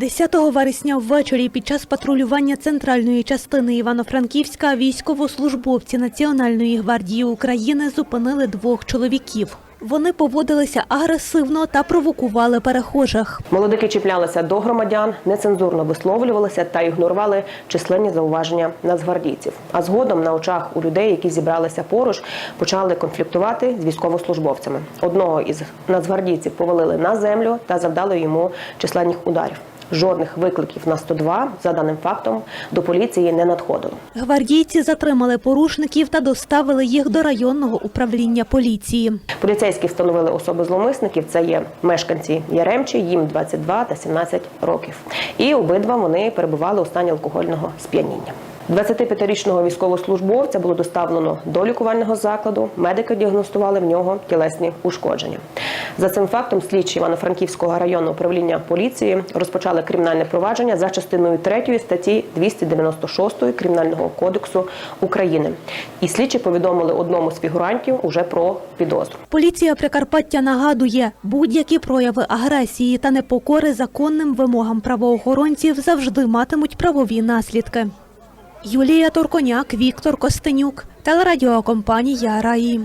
10 вересня ввечері під час патрулювання центральної частини Івано-Франківська військовослужбовці Національної гвардії України зупинили двох чоловіків. Вони поводилися агресивно та провокували перехожих. Молодики чіплялися до громадян, нецензурно висловлювалися та ігнорували численні зауваження нацгвардійців. А згодом на очах у людей, які зібралися поруч, почали конфліктувати з військовослужбовцями. Одного із нацгвардійців повалили на землю та завдали йому численних ударів. Жодних викликів на 102, за даним фактом, до поліції не надходило. Гвардійці затримали порушників та доставили їх до районного управління поліції. Поліцейські встановили особи зловмисників. Це є мешканці Яремчі, їм 22 та 17 років. І обидва вони перебували у стані алкогольного сп'яніння. 25-річного військовослужбовця було доставлено до лікувального закладу. Медики діагностували в нього тілесні ушкодження. За цим фактом слідчі Івано-Франківського районного управління поліції розпочали кримінальне провадження за частиною 3 статті 296 Кримінального кодексу України. І слідчі повідомили одному з фігурантів уже про підозру. Поліція Прикарпаття нагадує, будь-які прояви агресії та непокори законним вимогам правоохоронців завжди матимуть правові наслідки. Юлія Торконяк, Віктор Костенюк, телерадіокомпанія Раї.